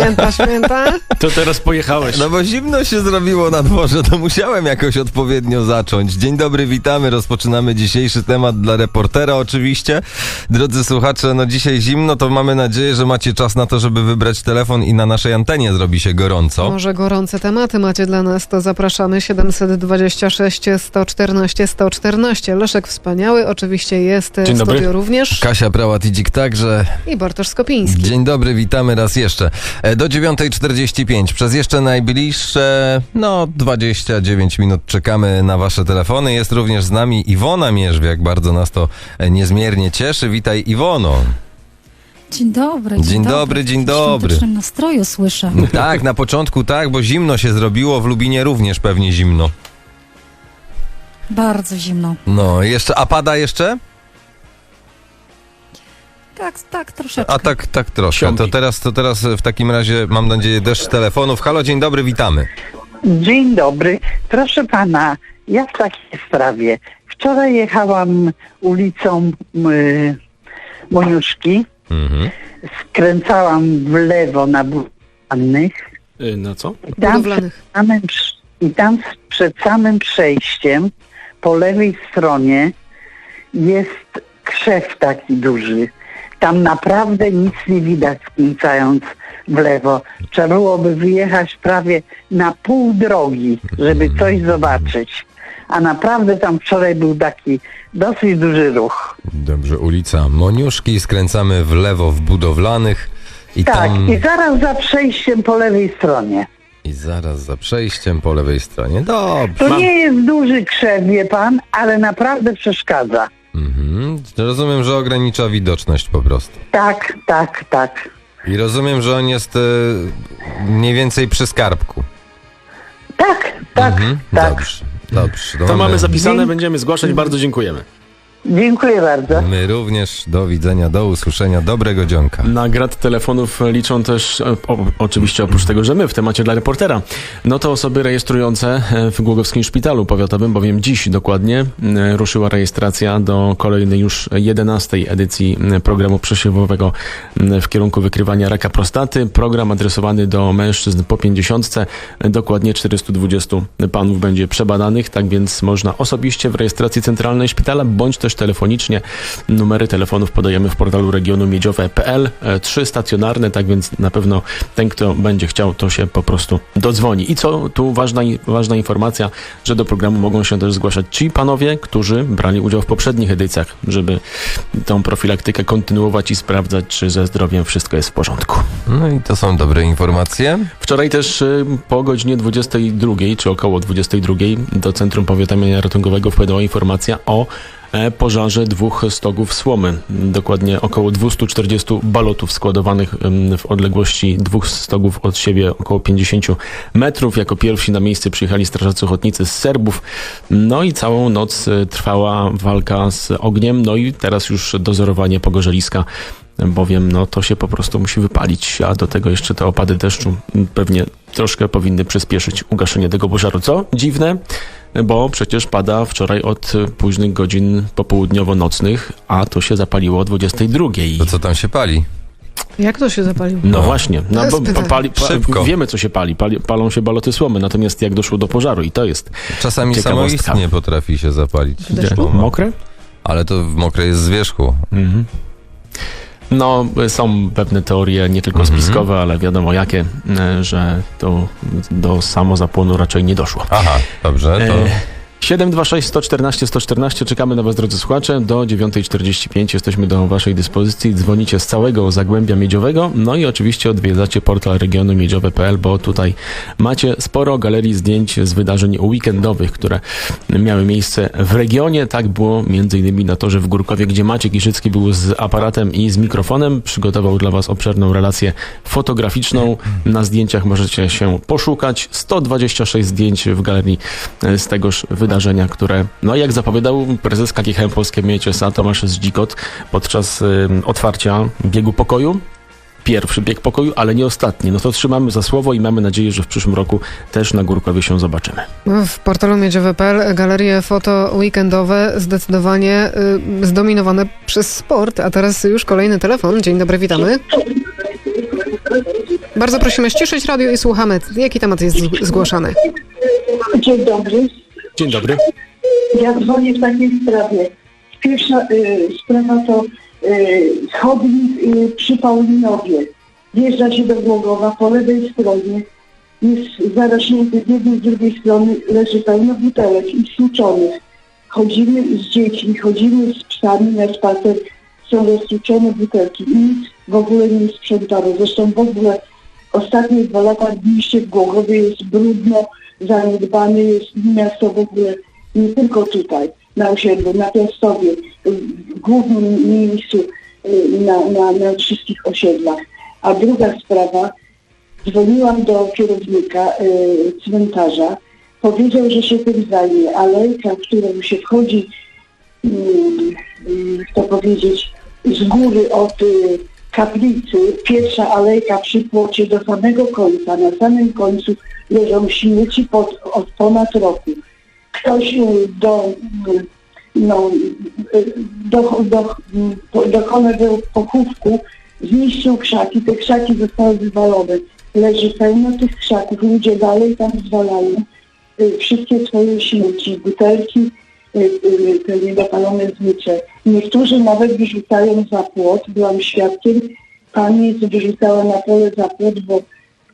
Święta, święta. To teraz pojechałeś. No bo zimno się zrobiło na dworze, to musiałem jakoś odpowiednio zacząć. Dzień dobry, witamy. Rozpoczynamy dzisiejszy temat dla reportera oczywiście. Drodzy słuchacze, no dzisiaj zimno, to mamy nadzieję, że macie czas na to, żeby wybrać telefon i na naszej antenie zrobi się gorąco. Może gorące tematy macie dla nas, to zapraszamy 726 114 114. Leszek Wspaniały oczywiście jest Dzień w dobry. studiu również Kasia Prałat-Idzik także. i Bartosz Skopiński. Dzień dobry, witamy raz jeszcze. E, Do 9.45 przez jeszcze najbliższe, no 29 minut czekamy na wasze telefony. Jest również z nami Iwona Mierzwiak, bardzo nas to e, niezmiernie cieszy. Witaj Iwono. Dzień dobry. Dzień dobry, dzień W dobry. świątecznym nastroju słyszę. Tak, na początku tak, bo zimno się zrobiło, w Lubinie również pewnie zimno. Bardzo zimno. No, jeszcze, a pada jeszcze? Tak, tak, troszeczkę. A tak, tak troszkę. To teraz, to teraz w takim razie mam nadzieję deszcz telefonów. Halo, dzień dobry, witamy. Dzień dobry. Proszę pana, ja w takiej sprawie. Wczoraj jechałam ulicą y, Moniuszki, Mhm. skręcałam w lewo na Budowlanych Y, Na co? i tam, przed samym, i tam przed samym przejściem po lewej stronie jest krzew taki duży. Tam naprawdę nic nie widać skręcając w lewo. Trzeba byłoby wyjechać prawie na pół drogi, żeby coś zobaczyć. A naprawdę tam wczoraj był taki dosyć duży ruch. Dobrze, ulica Moniuszki, skręcamy w lewo w budowlanych i Tak, tam... i zaraz za przejściem po lewej stronie. I zaraz za przejściem po lewej stronie. Dobrze. To Mam. nie jest duży krzew, wie pan, ale naprawdę przeszkadza. Mhm. Rozumiem, że ogranicza widoczność po prostu. Tak, tak, tak. I rozumiem, że on jest e, mniej więcej przy skarbku. Tak, tak, Mhm. tak. Dobrze, dobrze. To mamy zapisane, będziemy zgłaszać. Bardzo dziękujemy. Dziękuję bardzo. My również do widzenia, do usłyszenia, dobrego dzionka. Na grad telefonów liczą też, e, o, oczywiście oprócz tego, że my w temacie dla reportera, no to osoby rejestrujące e, w Głogowskim Szpitalu Powiatowym, bowiem dziś dokładnie e, ruszyła rejestracja do kolejnej już 11 edycji programu przesiewowego w kierunku wykrywania raka prostaty. Program adresowany do mężczyzn po 50. e, Dokładnie 420 panów będzie przebadanych, tak więc można osobiście w rejestracji centralnej szpitala, bądź też telefonicznie. Numery telefonów podajemy w portalu regionu miedziowe.pl. E, Trzy stacjonarne, tak więc na pewno ten, kto będzie chciał, to się po prostu dodzwoni. I co tu ważna, ważna informacja, że do programu mogą się też zgłaszać ci panowie, którzy brali udział w poprzednich edycjach, żeby tą profilaktykę kontynuować i sprawdzać, czy ze zdrowiem wszystko jest w porządku. No i to są dobre informacje. Wczoraj też y, po godzinie 22, czy około 22, do Centrum Powiadamiania Ratunkowego wpłynęła informacja o pożarze dwóch stogów słomy. Dokładnie około 240 balotów składowanych w odległości dwóch stogów od siebie około 50 metrów. Jako pierwsi na miejsce przyjechali strażacy ochotnicy z Serbów. No i całą noc y, trwała walka z ogniem. No i teraz już dozorowanie pogorzeliska bowiem no, to się po prostu musi wypalić, a do tego jeszcze te opady deszczu pewnie troszkę powinny przyspieszyć ugaszenie tego pożaru. Co dziwne, bo przecież pada wczoraj od późnych godzin popołudniowo-nocnych, a to się zapaliło o 22. To co tam się pali? Jak to się zapaliło? No, No. właśnie, no, bo pali, pa, Szybko. wiemy co się pali. pali, palą się baloty słomy, natomiast jak doszło do pożaru i to jest Czasami samoistnie potrafi się zapalić. No, mokre. Ale to w mokre jest z wierzchu. Mhm. No, są pewne teorie, nie tylko Mhm. spiskowe, ale wiadomo jakie, e, że to do samozapłonu raczej nie doszło. Aha, dobrze, to... E, 726 114 114. Czekamy na Was, drodzy słuchacze. Do 9.45 jesteśmy do Waszej dyspozycji. Dzwonicie z całego Zagłębia Miedziowego. No i oczywiście odwiedzacie portal regionu miedziowe.pl, bo tutaj macie sporo galerii zdjęć z wydarzeń weekendowych, które miały miejsce w regionie. Tak było innymi na torze w Górkowie, gdzie Maciek Iszycki był z aparatem i z mikrofonem. Przygotował dla Was obszerną relację fotograficzną. Na zdjęciach możecie się poszukać. 126 zdjęć w galerii z tegoż wydarzenia, które, no jak zapowiadał prezes KGHM Polskie Mieciesa Tomasz Zdzikot podczas y, otwarcia biegu pokoju. Pierwszy bieg pokoju, ale nie ostatni. No to trzymamy za słowo i mamy nadzieję, że w przyszłym roku też na Górkowie się zobaczymy. W portalu miedziowe.pl galerie foto weekendowe zdecydowanie y, zdominowane przez sport. A teraz już kolejny telefon. Dzień dobry, witamy. Bardzo prosimy ściszyć radio i słuchamy, jaki temat jest zgłaszany. Dzień dobry. Dzień dobry. Ja dzwonię w takiej sprawie. Pierwsza y, sprawa to y, chodnik y, przy Paulinowie. Wjeżdża się do Głogowa po lewej stronie. Jest zaraśnięty z jednej, z drugiej strony leży pełno butelek i stłuczonych. Chodzimy z dziećmi, chodzimy z psami na spacer. Są roztłuczone butelki. Nic w ogóle nie sprzątano. Zresztą w ogóle ostatnie dwa lata mieście w Głogowie jest brudno, zaniedbane jest miasto w ogóle nie tylko tutaj, na osiedlu, na Piastowie, w głównym miejscu y, na, na, na wszystkich osiedlach. A druga sprawa, dzwoniłam do kierownika y, cmentarza, powiedział, że się tym zajmie, alejka, w którą się wchodzi, y, y, to powiedzieć, z góry od y, kaplicy, pierwsza alejka przy płocie do samego końca, na samym końcu leżą śmieci pod, od ponad roku ktoś y, do, y, no, y, do, do, do, dokonał pochówku, zniszczył krzaki, te krzaki zostały wywalone. Leży pełno tych krzaków, ludzie dalej tam zwalają wszystkie swoje śmieci, butelki, te niedopalone znicze. Niektórzy nawet wyrzucają za płot, byłam świadkiem, pani wyrzucała na pole za płot, bo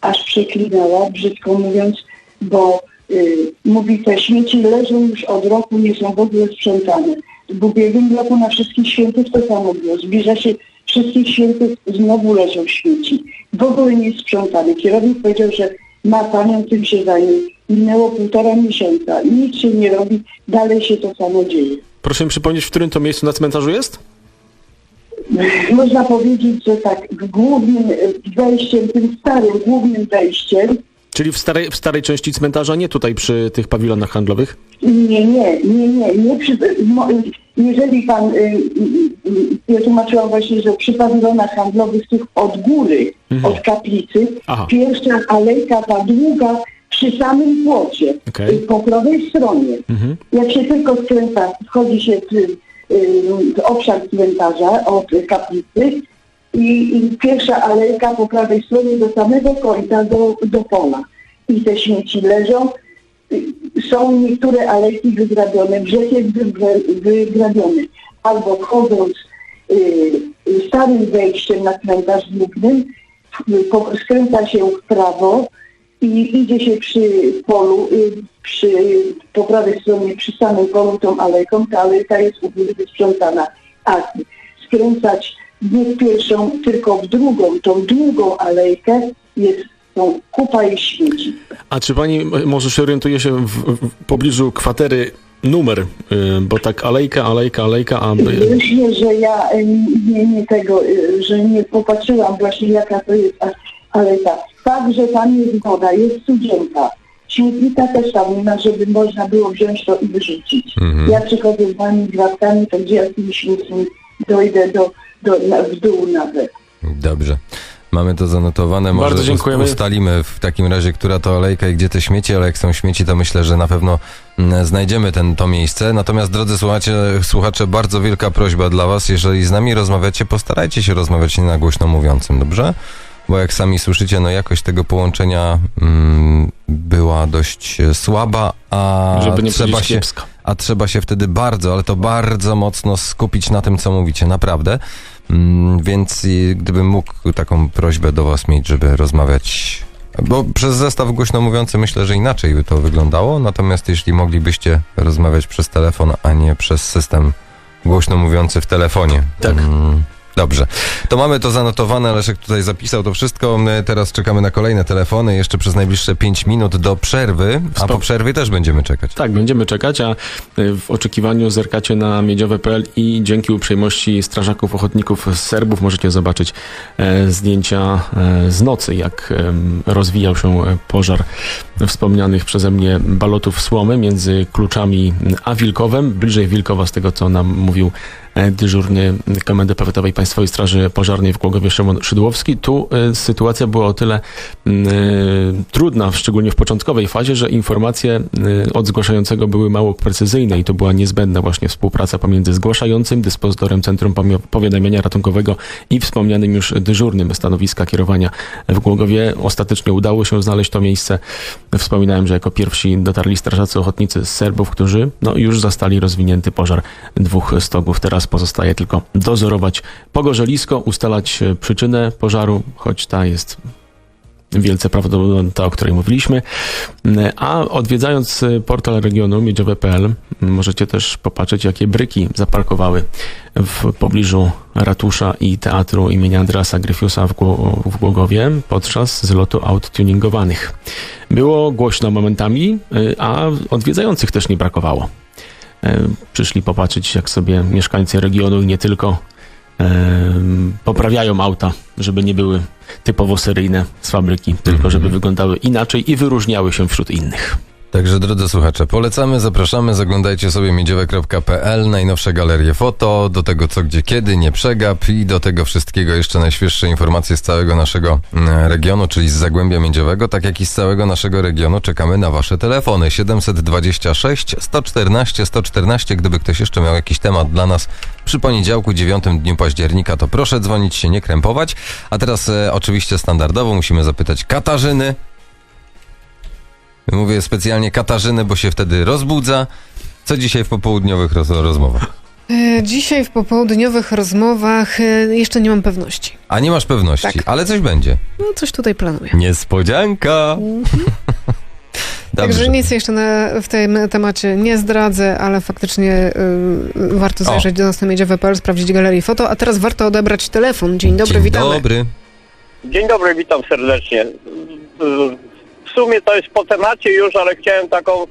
aż przeklinała, brzydko mówiąc, bo y, mówi, te śmieci leżą już od roku, nie są w ogóle sprzątane. W ubiegłym roku na wszystkich świętych to samo było. Zbliża się wszystkich świętych, znowu leżą śmieci. W ogóle nie sprzątane. Kierownik powiedział, że ma panią, tym się zajmie. Minęło półtora miesiąca. Nic się nie robi, dalej się to samo dzieje. Proszę mi przypomnieć, w którym to miejscu na cmentarzu jest? Można powiedzieć, że tak, głównym wejściem, tym starym głównym wejściem, Czyli w starej, w starej części cmentarza, nie tutaj przy tych pawilonach handlowych? Nie, nie, nie, nie. nie przy, mo, jeżeli pan, y, y, y, ja tłumaczyłam właśnie, że przy pawilonach handlowych tych od góry, od kaplicy, Aha. pierwsza alejka, ta długa, przy samym płocie, Okej. y, po prawej stronie. Jak się tylko skręca, wchodzi się obszar cmentarza od kaplicy i, i pierwsza alejka po prawej stronie do samego końca, do, do pola. I te śmieci leżą, są niektóre alejki wygrabione, brzeg jest wy- wygrabiony. Albo wchodząc y, starym wejściem na cmentarz głównym, y, skręca się w prawo i idzie się przy polu, y, przy, po prawej stronie przy samym polu tą alejką, ta alejka jest u góry wysprzątana. A skręcać nie w pierwszą, tylko w drugą, tą długą alejkę jest tą kupa i śmieci. A czy pani m- może się orientuje się w, w pobliżu kwatery numer? Y, bo tak alejka, alejka, alejka, a... Myślę, że ja nie, nie tego, y, że nie popatrzyłam właśnie jaka to jest, a- ale tak. Fakt, że tam jest woda, jest studzienka. Śmietnika też tam nie ma, żeby można było wziąć to i wyrzucić. Ja przychodzę z wami gwiazdkami, to gdzie ja z tymi śmiecimi dojdę do, do, na, w dół nawet. Dobrze. Mamy to zanotowane. Może Bardzo dziękujemy. ustalimy w takim razie, która to alejka i gdzie te śmieci, ale jak są śmieci, to myślę, że na pewno mm, znajdziemy ten, to miejsce. Natomiast, drodzy słuchacze, słuchacze, bardzo wielka prośba dla was. Jeżeli z nami rozmawiacie, postarajcie się rozmawiać nie na głośno mówiącym, dobrze? Bo jak sami słyszycie, no jakość tego połączenia mm, była dość e, słaba, a trzeba się a trzeba się wtedy bardzo, ale to bardzo mocno skupić na tym, co mówicie, naprawdę. Mm, Więc y, gdybym mógł taką prośbę do Was mieć, żeby rozmawiać Bo przez zestaw głośno mówiący myślę, że inaczej by to wyglądało, natomiast jeśli moglibyście rozmawiać przez telefon, a nie przez system głośno mówiący w telefonie. Tak. Mm, Dobrze. To mamy to zanotowane, Leszek tutaj zapisał to wszystko. My Teraz czekamy na kolejne telefony, jeszcze przez najbliższe 5 minut do przerwy, a po przerwie też będziemy czekać. Tak, będziemy czekać, a y, w oczekiwaniu zerkacie na miedziowe.pl i dzięki uprzejmości strażaków ochotników Serbów możecie zobaczyć e, zdjęcia e, z nocy, jak rozwijał się e, pożar wspomnianych przeze mnie balotów słomy między Kluczami a Wilkowem, bliżej Wilkowa z tego co nam mówił e, dyżurny Komendy Powiatowej Państwowej Straży Pożarnej w Głogowie Szymon Szydłowski. Tu e, sytuacja była o tyle e, trudna, szczególnie w początkowej fazie, że informacje od zgłaszającego były mało precyzyjne i to była niezbędna właśnie współpraca pomiędzy zgłaszającym, dyspozytorem Centrum Powiadamiania Ratunkowego i wspomnianym już dyżurnym stanowiska kierowania w Głogowie. Ostatecznie udało się znaleźć to miejsce. Wspominałem, że jako pierwsi dotarli strażacy ochotnicy z Serbów, którzy no, już zastali rozwinięty pożar dwóch stogów. Teraz pozostaje tylko dozorować pogorzelisko, ustalać e, przyczynę pożaru, choć ta jest wielce prawdopodobna, ta, o której mówiliśmy. A odwiedzając e, portal regionu miedziowe.pl możecie też popatrzeć, jakie bryki zaparkowały w pobliżu ratusza i teatru imienia Andrasa Gryfiusa w, w Głogowie podczas zlotu aut tuningowanych. Było głośno momentami, y, a odwiedzających też nie brakowało. E, Przyszli popatrzeć, jak sobie mieszkańcy regionu i nie tylko poprawiają auta, żeby nie były typowo seryjne z fabryki, tylko żeby wyglądały inaczej i wyróżniały się wśród innych. Także drodzy słuchacze, polecamy, zapraszamy, zaglądajcie sobie miedziowe.pl, najnowsze galerie foto, do tego co, gdzie, kiedy, nie przegap i do tego wszystkiego jeszcze najświeższe informacje z całego naszego mm, regionu, czyli z Zagłębia Miedziowego, tak jak i z całego naszego regionu czekamy na wasze telefony. 726 114 114, gdyby ktoś jeszcze miał jakiś temat dla nas przy poniedziałku 9 dniu października, to proszę dzwonić się, nie krępować. A teraz e, oczywiście standardowo musimy zapytać Katarzyny, Mówię specjalnie Katarzyny, bo się wtedy rozbudza. Co dzisiaj w popołudniowych roz rozmowach? E, Dzisiaj w popołudniowych rozmowach e, jeszcze nie mam pewności. A nie masz pewności, Tak. ale coś będzie. No coś tutaj planuję. Niespodzianka! Także Dobrze. nic jeszcze na, w tym temacie nie zdradzę, ale faktycznie y, warto O. zajrzeć do nas na miedziowe.pl, sprawdzić galerię foto, a teraz warto odebrać telefon. Dzień dobry, Dzień witamy. dobry. Dzień dobry, witam serdecznie. W sumie to jest po temacie już, ale chciałem taką,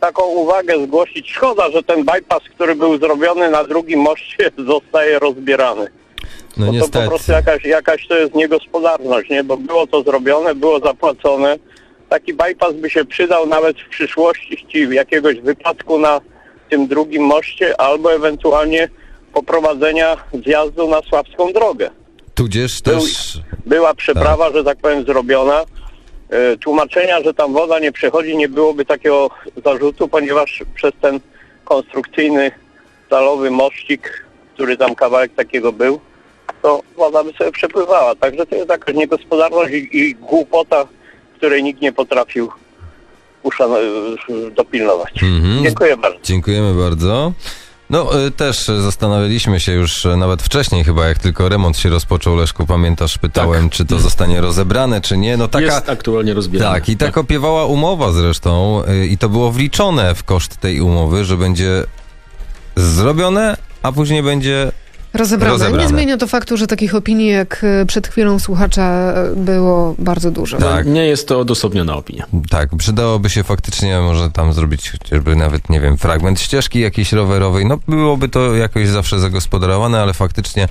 taką uwagę zgłosić. Szkoda, że ten bypass, który był zrobiony na drugim moście zostaje rozbierany. No Bo to po niestety. prostu jakaś, jakaś to jest niegospodarność, nie? Bo było to zrobione, było zapłacone. Taki bypass by się przydał nawet w przyszłości w jakiegoś wypadku na tym drugim moście albo ewentualnie poprowadzenia zjazdu na Sławską drogę Tudzież Był- też... była przeprawa, że tak powiem, zrobiona. E, Tłumaczenia, że tam woda nie przechodzi, nie byłoby takiego zarzutu, ponieważ przez ten konstrukcyjny stalowy mościk, który tam kawałek takiego był, to woda by sobie przepływała. Także to jest jakaś niegospodarność i, i głupota, której nikt nie potrafił uszan- dopilnować. Mhm. Dziękuję bardzo. Dziękujemy bardzo. No, y, też zastanawialiśmy się już y, nawet wcześniej chyba, jak tylko remont się rozpoczął, Leszku, pamiętasz, pytałem, czy to zostanie rozebrane, czy nie. No taka... Jest aktualnie rozbierany. Tak, i tak opiewała umowa zresztą y, i to było wliczone w koszt tej umowy, że będzie zrobione, a później będzie... Rozebrane. Rozebrane. Nie zmienia to faktu, że takich opinii jak e, przed chwilą słuchacza e, było bardzo dużo. Tak. Nie jest to odosobniona opinia. Tak, przydałoby się faktycznie może tam zrobić chociażby nawet, nie wiem, fragment ścieżki jakiejś rowerowej. No byłoby to jakoś zawsze zagospodarowane, ale faktycznie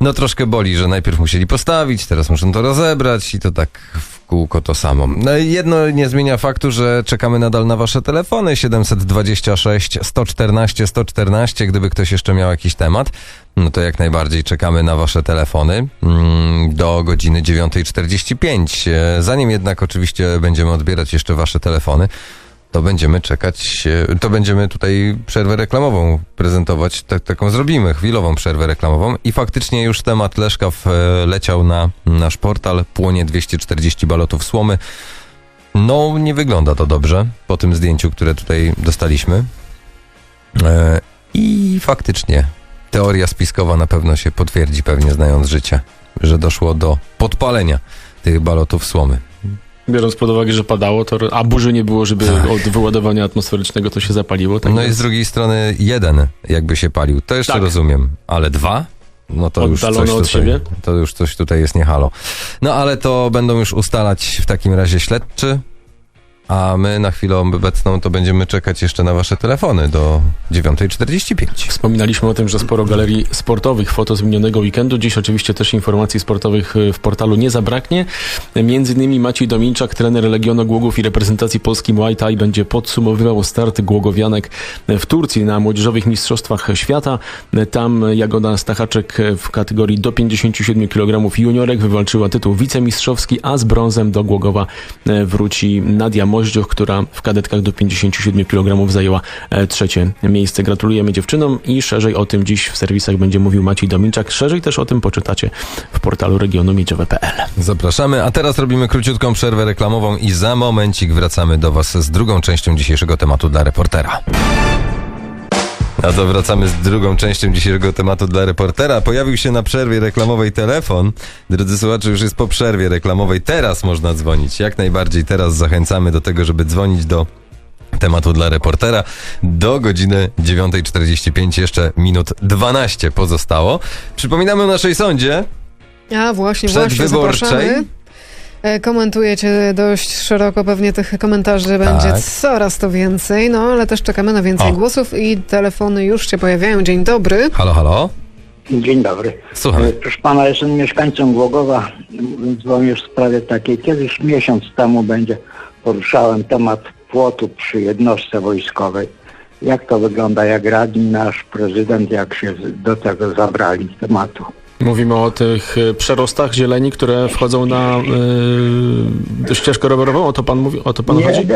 no troszkę boli, że najpierw musieli postawić, teraz muszą to rozebrać i to tak w kółko to samo. No jedno nie zmienia faktu, że czekamy nadal na wasze telefony 726 114 114, gdyby ktoś jeszcze miał jakiś temat. No to jak najbardziej czekamy na wasze telefony mm, do godziny 9.45. E, Zanim jednak oczywiście będziemy odbierać jeszcze wasze telefony, to będziemy czekać, e, to będziemy tutaj przerwę reklamową prezentować, tak, taką zrobimy, chwilową przerwę reklamową i faktycznie już temat Leszka leciał na nasz portal, płonie 240 balotów słomy. No, nie wygląda to dobrze po tym zdjęciu, które tutaj dostaliśmy. E, I faktycznie teoria spiskowa na pewno się potwierdzi, pewnie znając życie, że doszło do podpalenia tych balotów słomy. Biorąc pod uwagę, że padało, to, a burzy nie było, żeby Tak. od wyładowania atmosferycznego to się zapaliło. Tak No i więc z drugiej strony jeden jakby się palił. To jeszcze Tak. rozumiem. Ale dwa? No to już, coś od tutaj, siebie? to już coś tutaj jest nie halo. No ale to będą już ustalać w takim razie śledczy, a my na chwilę obecną to będziemy czekać jeszcze na wasze telefony do 9.45. Wspominaliśmy o tym, że sporo galerii sportowych, foto z minionego weekendu. Dziś oczywiście też informacji sportowych y, w portalu nie zabraknie. Między innymi Maciej Dominczak, trener Legionu Głogów i reprezentacji Polski Muay Thai będzie podsumowywał starty Głogowianek w Turcji na Młodzieżowych Mistrzostwach Świata. Tam Jagoda Stachaczek w kategorii do 57 kg juniorek wywalczyła tytuł wicemistrzowski, a z brązem do Głogowa e, wróci Nadia Moździoch, która w kadetkach do 57 kg zajęła e, trzecie miejsce. Gratulujemy dziewczynom i szerzej o tym dziś w serwisach będzie mówił Maciej Dominczak. Szerzej też o tym poczytacie w portalu regionu miedziowe.pl. Zapraszamy, a teraz robimy króciutką przerwę reklamową i za momencik wracamy do was z drugą częścią dzisiejszego tematu dla reportera. A to wracamy z drugą częścią dzisiejszego tematu dla reportera. Pojawił się na przerwie reklamowej telefon. Drodzy słuchacze, już jest po przerwie reklamowej. Teraz można dzwonić. Jak najbardziej teraz zachęcamy do tego, żeby dzwonić do tematu dla reportera. Do godziny 9.45 jeszcze minut 12 pozostało. Przypominamy o naszej sądzie. A właśnie, właśnie, zapraszamy. E, Komentujecie dość szeroko, pewnie tych komentarzy będzie Tak. coraz to więcej, no ale też czekamy na więcej O. głosów i telefony już się pojawiają. Dzień dobry. Halo, halo. Dzień dobry. Słuchamy. E, Proszę pana, jestem mieszkańcą Głogowa. Dzwonię w sprawie takiej. Kiedyś miesiąc temu będzie poruszałem temat płotu przy jednostce wojskowej. Jak to wygląda, jak radni nasz prezydent, jak się do tego zabrali tematu. Mówimy o tych y, przerostach zieleni, które wchodzą na y, ścieżkę rowerową. O to pan mówi? O to pan Nie, chodzi?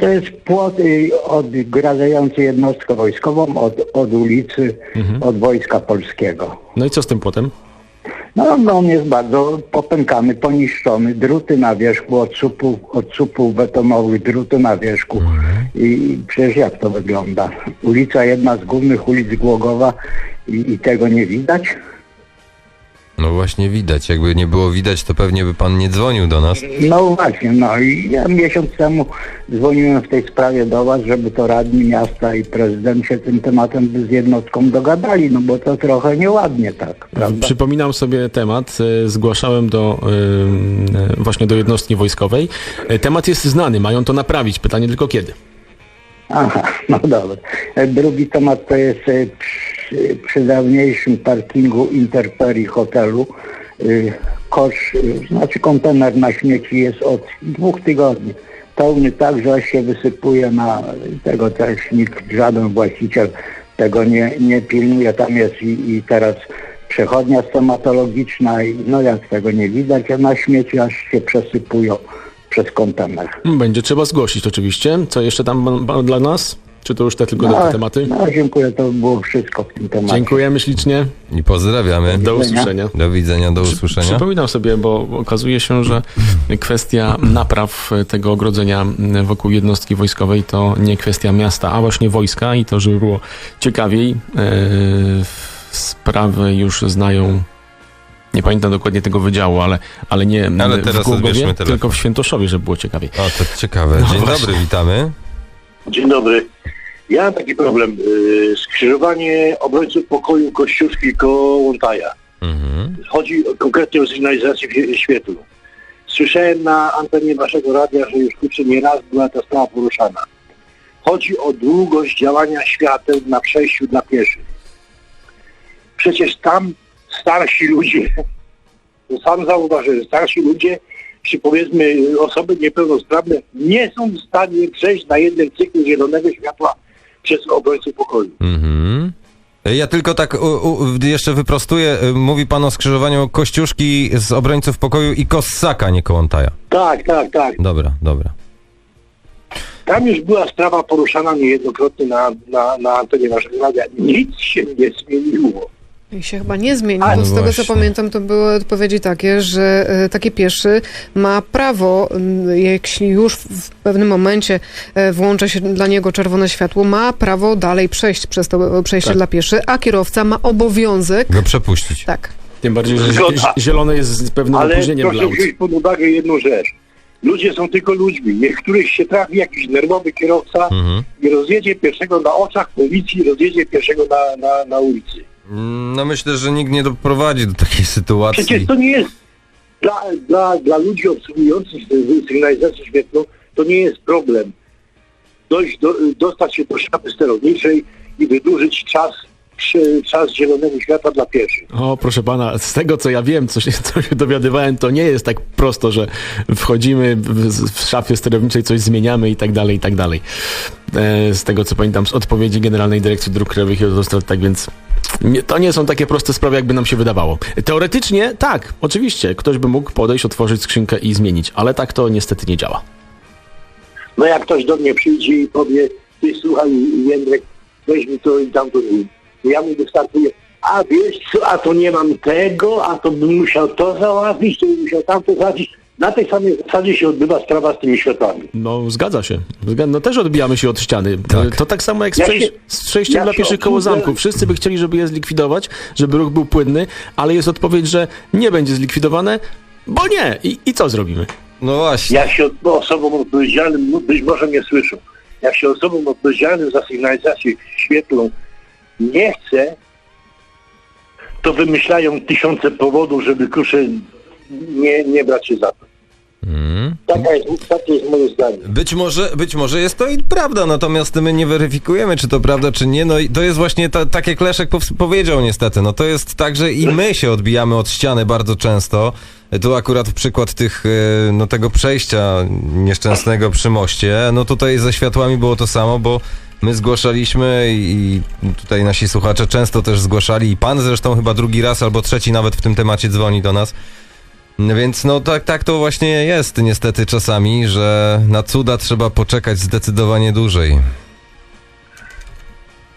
to, jest płot y, odgradzający jednostkę wojskową od, od ulicy, Mhm. od Wojska Polskiego. No i co z tym płotem? No, no on jest bardzo popękany, poniszczony, druty na wierzchu, od słupów, od słupów betonowych, druty na wierzchu. I przecież jak to wygląda? Ulica jedna z głównych ulic Głogowa i, i tego nie widać? No właśnie widać. Jakby nie było widać, to pewnie by pan nie dzwonił do nas. No właśnie, no i ja miesiąc temu dzwoniłem w tej sprawie do was, żeby to radni miasta i prezydent się tym tematem z jednostką dogadali, no bo to trochę nieładnie tak, prawda? Przypominam sobie temat, y, zgłaszałem do y, y, właśnie do jednostki wojskowej. Temat jest znany, mają to naprawić. Pytanie tylko kiedy. Aha, no dobra. E, Drugi temat to jest e, przy, przy dawniejszym parkingu Interperi hotelu. y, Kosz, znaczy kontener na śmieci jest od dwóch tygodni. Pełny tak, że się wysypuje na tego też nikt, żaden właściciel tego nie, nie pilnuje. Tam jest i, i teraz przechodnia stomatologiczna i no jak tego nie widać, a na śmieci aż się przesypują przez kontener. Będzie trzeba zgłosić oczywiście. Co jeszcze tam dla nas? Czy to już te tylko te tematy? No, dziękuję, to było wszystko w tym temacie. Dziękujemy ślicznie. I pozdrawiamy. Do usłyszenia. Do widzenia, do Przy- usłyszenia. Przypominam sobie, bo okazuje się, że kwestia napraw tego ogrodzenia wokół jednostki wojskowej to nie kwestia miasta, a właśnie wojska i to, żeby było ciekawiej, e, sprawy już znają. Nie pamiętam dokładnie tego wydziału, ale, ale nie Ale w teraz Głogowie, odbierzmy telefon. tylko w Świętoszowie, żeby było ciekawiej. O, to ciekawe. No Dzień właśnie. dobry, witamy. Dzień dobry. Ja mam taki problem. Yy, Skrzyżowanie obrońców pokoju Kościuszki koło Łątaja. Mhm. Chodzi konkretnie o sygnalizację wie- świetlną. Słyszałem na antenie waszego radia, że już kurczę nie raz była ta sprawa poruszana. Chodzi o długość działania świateł na przejściu dla pieszych. Przecież tam starsi ludzie, sam zauważyłem, starsi ludzie, czy powiedzmy osoby niepełnosprawne nie są w stanie przejść na jednym cyklu zielonego światła przez obrońców pokoju. Mhm. Ja tylko tak u, u, jeszcze wyprostuję. Mówi pan o skrzyżowaniu Kościuszki z obrońców pokoju i Kossaka, nie Kołątaja. Tak, tak, tak. Dobra, dobra. Tam już była sprawa poruszana niejednokrotnie na, na, na antenie waszego radia. Nic się nie zmieniło. I się chyba nie zmieni, A, bo no z tego co pamiętam, to były odpowiedzi takie, że e, taki pieszy ma prawo, jeśli już w pewnym momencie e, włącza się dla niego czerwone światło, ma prawo dalej przejść przez to e, przejście Tak. dla pieszy, a kierowca ma obowiązek. Go przepuścić. Tak. Tym bardziej, że zielone jest z pewnym Ale opóźnieniem dla proszę aut. wziąć pod uwagę jedną rzecz. Ludzie są tylko ludźmi. Niech któryś się trafi jakiś nerwowy kierowca Mhm. i rozjedzie pierwszego na oczach policji, rozjedzie pierwszego na, na, na ulicy. Mm, No myślę, że nikt nie doprowadzi do takiej sytuacji. Przecież to nie jest dla, dla, dla ludzi obsługujących sy- sygnalizację świetlną, to nie jest problem. Dojść do, dostać się do szafy sterowniczej i wydłużyć czas, czas zielonego światła dla pieszych. O, proszę pana, z tego co ja wiem, co się, co się dowiadywałem, to nie jest tak prosto, że wchodzimy w, w szafie sterowniczej, coś zmieniamy i tak dalej, i tak dalej. E, z tego co pamiętam z odpowiedzi Generalnej Dyrekcji Dróg Krajowych i Autostrad, tak więc to nie są takie proste sprawy, jakby nam się wydawało. Teoretycznie tak, oczywiście, ktoś by mógł podejść, otworzyć skrzynkę i zmienić, ale tak to niestety nie działa. No jak ktoś do mnie przyjdzie i powie, ty słuchaj Jędrek, weź mi to i tamto zrób. Ja mu wystartuję, a wiesz co, a to nie mam tego, a to bym musiał to załatwić, to bym musiał tamto załatwić. Na tej samej zasadzie się odbywa sprawa z tymi światłami. No, zgadza się. No też odbijamy się od ściany. Tak. To tak samo jak z, Ja przejś- się- z przejściem ja dla pieszych koło zamku. Wszyscy by chcieli, żeby je zlikwidować, żeby ruch był płynny, ale jest odpowiedź, że nie będzie zlikwidowane, bo nie. I, i co zrobimy? No właśnie. Jak się osobom odpowiedzialnym, no być może mnie słyszą, jak się osobom odpowiedzialnym za sygnalizację świetlną nie chce, to wymyślają tysiące powodów, żeby kusze nie, nie brać się za to. Mm. Taka jest, takie jest moje zdanie. Być może, być może jest to i prawda, natomiast my nie weryfikujemy, czy to prawda, czy nie. No i to jest właśnie ta, tak, jak Leszek powiedział niestety. No to jest tak, że i my się odbijamy od ściany bardzo często. Tu akurat przykład tych, e, no tego przejścia nieszczęsnego przy moście. No tutaj ze światłami było to samo, bo my zgłaszaliśmy i tutaj nasi słuchacze często też zgłaszali i pan zresztą chyba drugi raz albo trzeci nawet w tym temacie dzwoni do nas. Więc no tak, tak to właśnie jest niestety czasami, że na cuda trzeba poczekać zdecydowanie dłużej.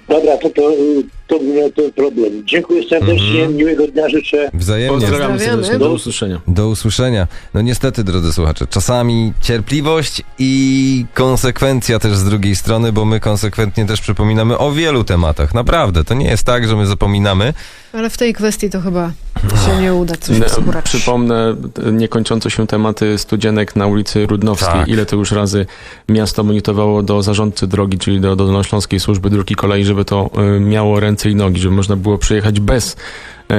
Dobra, to, to, y, to, nie, to problem. Dziękuję serdecznie, Mhm. miłego dnia życzę. Wzajemnie. Pozdrawiamy serdecznie. Do usłyszenia. Do usłyszenia. No niestety, drodzy słuchacze, czasami cierpliwość i konsekwencja też z drugiej strony, bo my konsekwentnie też przypominamy o wielu tematach. Naprawdę, to nie jest tak, że my zapominamy. Ale w tej kwestii to chyba się nie uda coś No. Przypomnę niekończące się tematy studzienek na ulicy Rudnowskiej. Tak. Ile to już razy miasto monitorowało do zarządcy drogi, czyli do Dolnośląskiej Służby Dróg i Kolei, żeby to e, miało ręce i nogi, żeby można było przejechać bez e,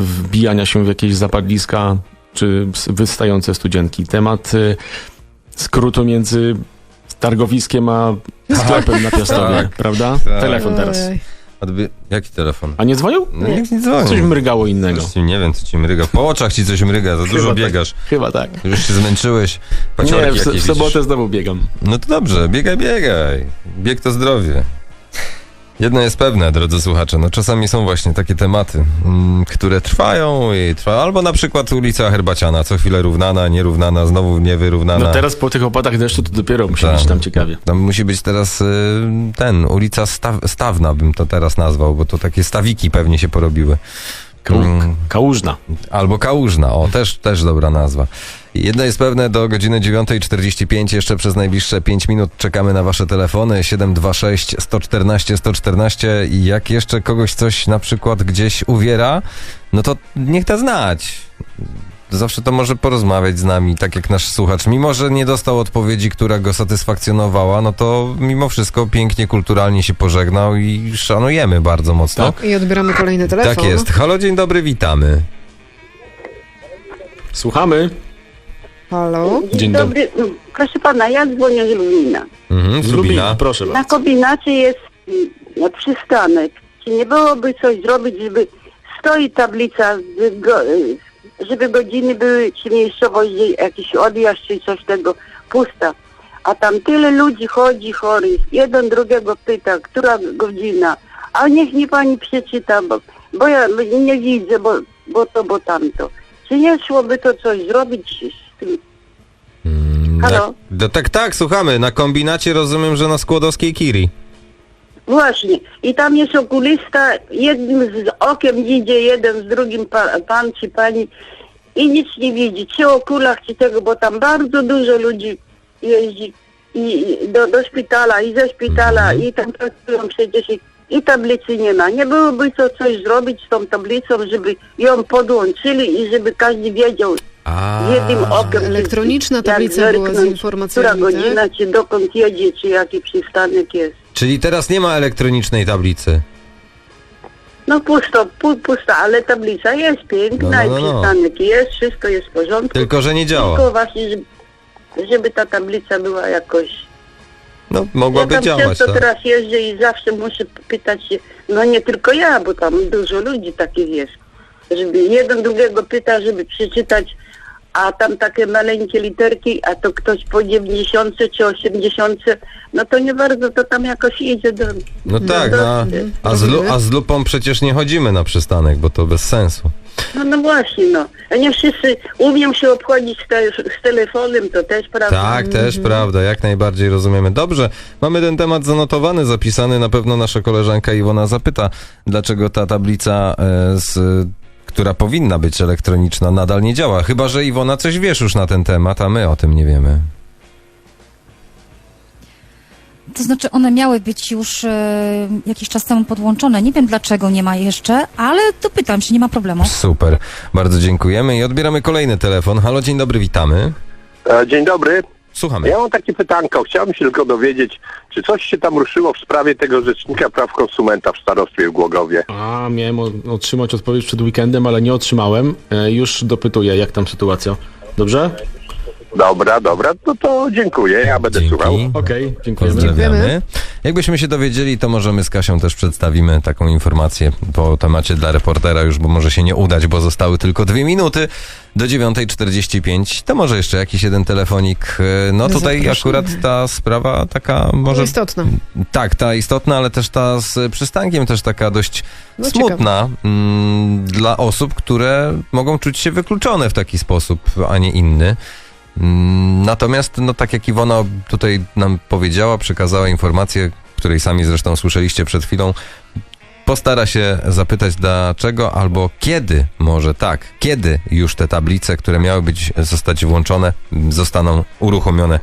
wbijania się w jakieś zapadliska czy wystające studzienki. Temat e, skrótu między targowiskiem a sklepem na Piastowie, Tak. prawda? Tak. Telefon teraz. Odby- Jaki telefon? A nie dzwonił? No nikt nie dzwoni. Coś mrygało innego. Nie wiem, co ci mryga. Po oczach ci coś mryga, za dużo Chyba tak. biegasz. Chyba tak. Już się zmęczyłeś. Paciorki Nie, w, w sobotę widzisz. znowu biegam. No to dobrze, biegaj, biegaj. Bieg to zdrowie. Jedno jest pewne, drodzy słuchacze, no czasami są właśnie takie tematy, mm, które trwają i trwają, albo na przykład ulica Herbaciana, co chwilę równana, nierównana, znowu niewyrównana. No teraz po tych opadach deszczu to dopiero musi Tak. być tam ciekawie. Tam musi być teraz y, ten, ulica Staw, Stawna bym to teraz nazwał, bo to takie stawiki pewnie się porobiły. Ka-. Kałużna. Albo Kałużna, o, też, też dobra nazwa. Jedno jest pewne, do godziny 9.45 jeszcze przez najbliższe 5 minut czekamy na wasze telefony 726 114 114 i jak jeszcze kogoś coś na przykład gdzieś uwiera, no to niech da znać. Zawsze to może porozmawiać z nami, tak jak nasz słuchacz. Mimo, że nie dostał odpowiedzi, która go satysfakcjonowała, no to mimo wszystko pięknie, kulturalnie się pożegnał i szanujemy bardzo mocno. Tak. I odbieramy kolejny telefon. Tak jest. Halo, dzień dobry, witamy. Słuchamy. Halo? Dzień dobry. Dobry, proszę pana, ja dzwonię z Lubina. Mhm, z Z Lubina. Lubina, proszę Na bardzo. kombinacie jest no, przystanek. Czy nie byłoby coś zrobić, żeby stoi tablica, z go, y, żeby godziny były, czy miejscowość, jakiś odjazd, czy coś tego, pusta. A tam tyle ludzi chodzi chorych, jeden drugiego pyta, która godzina. A niech mi pani przeczyta, bo, bo ja nie widzę, bo, bo to, bo tamto. Czy nie szłoby to coś zrobić z tym? Mm, Halo? na- No tak, tak, słuchamy. Na kombinacie rozumiem, że na Skłodowskiej Kiri. Właśnie. I tam jest okulista, jednym z okiem idzie jeden z drugim pa, pan czy pani i nic nie widzi, czy o kulach, czy tego, bo tam bardzo dużo ludzi jeździ i do, do szpitala i ze szpitala i tam pracują przecież i, i tablicy nie ma. Nie byłoby to coś zrobić z tą tablicą, żeby ją podłączyli i żeby każdy wiedział, A, Jednym okiem. Elektroniczna jak tablica była z informacjami, Która tak? godzina, czy dokąd jedzie, czy jaki przystanek jest. Czyli teraz nie ma elektronicznej tablicy. No pusto, pu, pusta, ale tablica jest piękna No, no, no, i no. przystanek jest, wszystko jest w porządku. Tylko, że nie działa. Tylko właśnie, żeby, żeby ta tablica była jakoś... No, mogłaby ja tam działać, często tak? teraz jeżdżę i zawsze muszę pytać się, no nie tylko ja, bo tam dużo ludzi takich jest, żeby jeden drugiego pyta, żeby przeczytać, a tam takie maleńkie literki, a to ktoś po 90 czy 80, no to nie bardzo to tam jakoś idzie do... No tak, do- no, a, a, z lu, a z lupą przecież nie chodzimy na przystanek, bo to bez sensu. No, no właśnie, no. A nie wszyscy umiem się obchodzić z, te, z telefonem, to też prawda. Tak, też prawda, jak najbardziej rozumiemy. Dobrze, mamy ten temat zanotowany, zapisany. Na pewno nasza koleżanka Iwona zapyta, dlaczego ta tablica, e, z, która powinna być elektroniczna, nadal nie działa. Chyba, że Iwona coś wiesz już na ten temat, a my o tym nie wiemy. To znaczy one miały być już e, jakiś czas temu podłączone. Nie wiem dlaczego nie ma jeszcze, ale dopytam się, nie ma problemu. Super, bardzo dziękujemy i odbieramy kolejny telefon. Halo, dzień dobry, witamy. E, Dzień dobry. Słuchamy. Ja mam takie pytanko. Chciałbym się tylko dowiedzieć, czy coś się tam ruszyło w sprawie tego Rzecznika Praw Konsumenta w starostwie w Głogowie? A, miałem otrzymać odpowiedź przed weekendem, ale nie otrzymałem. E, już dopytuję, jak tam sytuacja. Dobrze? Dobra, dobra, no to dziękuję, ja będę słuchał. Dzięki. Okej, dziękujemy. Pozdrawiamy. Jakbyśmy się dowiedzieli, to możemy z Kasią też przedstawimy taką informację po temacie dla reportera już, bo może się nie udać, bo zostały tylko dwie minuty do 9.45. To może jeszcze jakiś jeden telefonik. E, No tutaj Zapraszamy. akurat ta sprawa taka może... To istotna. Tak, ta istotna, ale też ta z przystankiem też taka dość No, smutna mm, dla osób, które mogą czuć się wykluczone w taki sposób, a nie inny. Mm, Natomiast, no tak jak Iwona tutaj nam powiedziała, przekazała informację, której sami zresztą słyszeliście przed chwilą, postara się zapytać dlaczego albo kiedy, może tak, kiedy już te tablice, które miały być, zostać włączone, zostaną uruchomione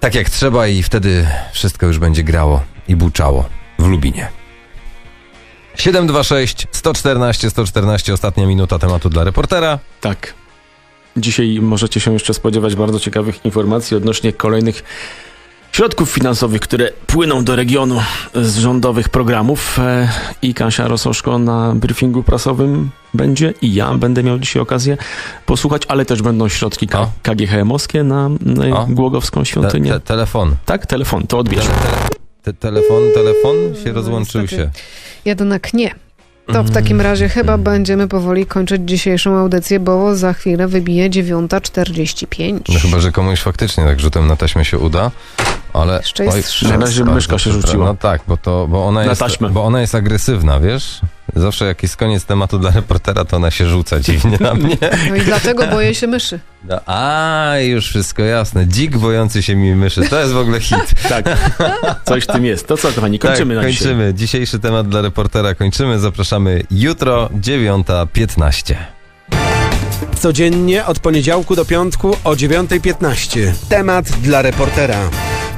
tak jak trzeba i wtedy wszystko już będzie grało i buczało w Lubinie. 726 114 114 ostatnia minuta tematu dla reportera. Tak. Dzisiaj możecie się jeszcze spodziewać bardzo ciekawych informacji odnośnie kolejnych środków finansowych, które płyną do regionu z rządowych programów. E, I Kasia Rososzko na briefingu prasowym będzie i ja będę miał dzisiaj okazję posłuchać, ale też będą środki K-. KGHM-owskie na, na O. Głogowską Te, świątynię. te, telefon. Tak, telefon, to odbierz. Te, telefon, telefon się rozłączył niestety. się. Jednak nie. To w takim razie chyba będziemy powoli kończyć dzisiejszą audycję, bo za chwilę wybije 9.45. No chyba, że komuś faktycznie tak rzutem na taśmę się uda, ale... Jeszcze jest szansa. Na razie myszka się rzuciła. No tak, bo, to, bo, ona Na jest, bo ona jest agresywna, wiesz? Zawsze jak jest koniec tematu dla reportera, to ona się rzuca dziwnie na mnie. No i dlatego boję się myszy. No, a, już wszystko jasne. Dzik bojący się mi myszy. To jest w ogóle hit. Tak, coś w tym jest. To co, kochani, kończymy tak, na dzisiaj. kończymy. Dzisiejszy temat dla reportera kończymy. Zapraszamy jutro 9.15. Codziennie od poniedziałku do piątku o 9.15. Temat dla reportera.